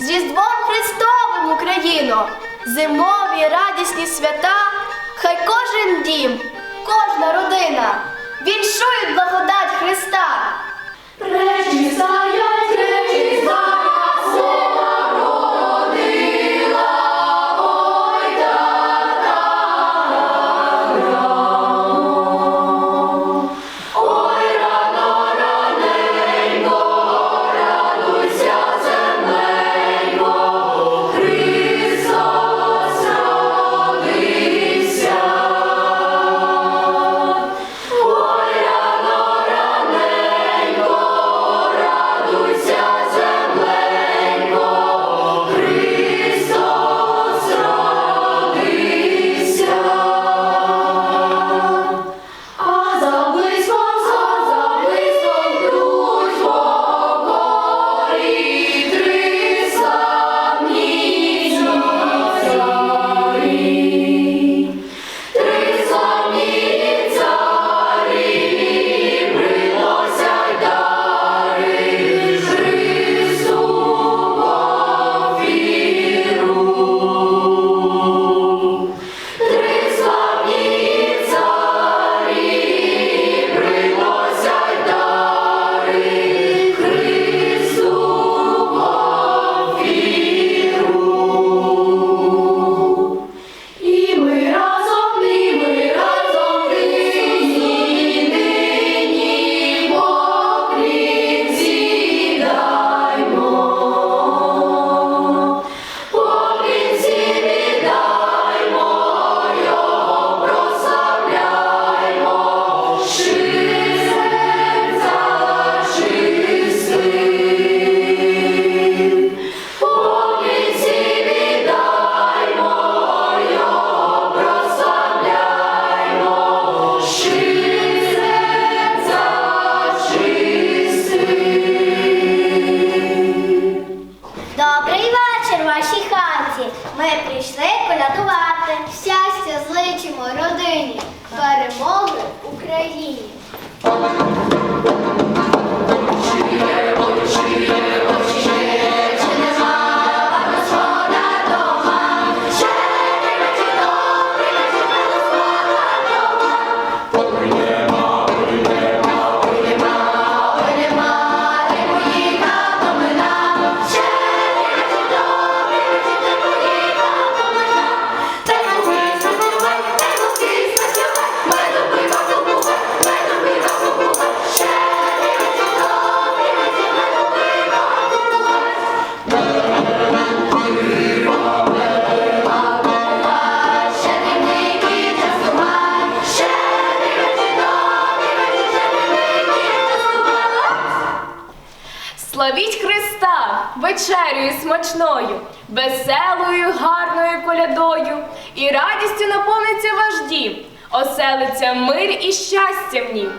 з Різдвом Христовим Україно, зимові радісні свята, хай кожен дім, кожна родина віншують благодать Христа. Ми прийшли колядувати. Щастя зличимо родині, перемоги Україні. Славіть Христа вечерею смачною, веселою, гарною колядою, і радістю наповниться ваш дім, оселиться мир і щастя в нім.